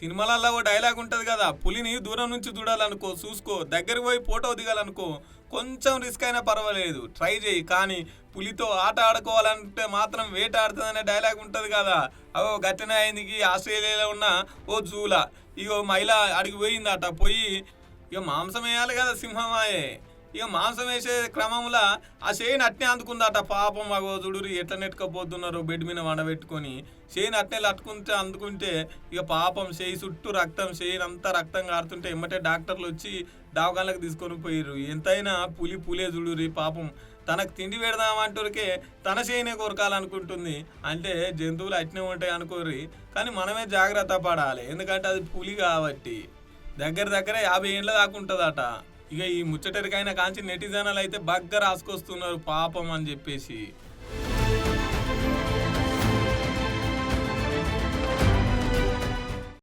సినిమాలలో ఓ డైలాగ్ ఉంటుంది కదా పులిని దూరం నుంచి చూడాలనుకో చూసుకో దగ్గరికి పోయి ఫోటో దిగాలనుకో కొంచెం రిస్క్ అయినా పర్వాలేదు ట్రై చేయి కానీ పులితో ఆట ఆడుకోవాలంటే మాత్రం వేట ఆడుతుందనే డైలాగ్ ఉంటుంది కదా. అవో గట్టిన అయిందికి ఆస్ట్రేలియాలో ఉన్న ఓ జూలా. ఇగో మహిళ అడిగి పోయిందట పోయి ఇక మాంసం వేయాలి కదా సింహమాయే. ఇక మాంసం వేసే క్రమంలో ఆ చేయిని అట్నే అందుకుందట. పాపం అగో చూడు ఎట్లా నెట్టుకపోతున్నారు బెడ్ మీద వండబెట్టుకొని. చేయిని అట్నే లట్టుకుంటే అందుకుంటే ఇక పాపం చేయి చుట్టూ రక్తం చేయిని అంతా రక్తం కారుతుంటే ఎమ్మటే డాక్టర్లు వచ్చి దావకాళ్ళకి తీసుకొని పోయిర్రు. ఎంతైనా పులి పులే చూడురి పాపం. తనకు తిండి పెడదామంటూరికే తన చేయనే కొరకాలనుకుంటుంది. అంటే జంతువులు అట్నే ఉంటాయి అనుకోర్రి. కానీ మనమే జాగ్రత్త పడాలి. ఎందుకంటే అది పులి కాబట్టి. దగ్గర దగ్గర యాభై ఏళ్ళ దాకా ఉంటుందట. ఇక ఈ ముచ్చటరికైనా కాంచి నెటిజనాలు అయితే బగ్గ రాసుకొస్తున్నారు పాపం అని చెప్పేసి.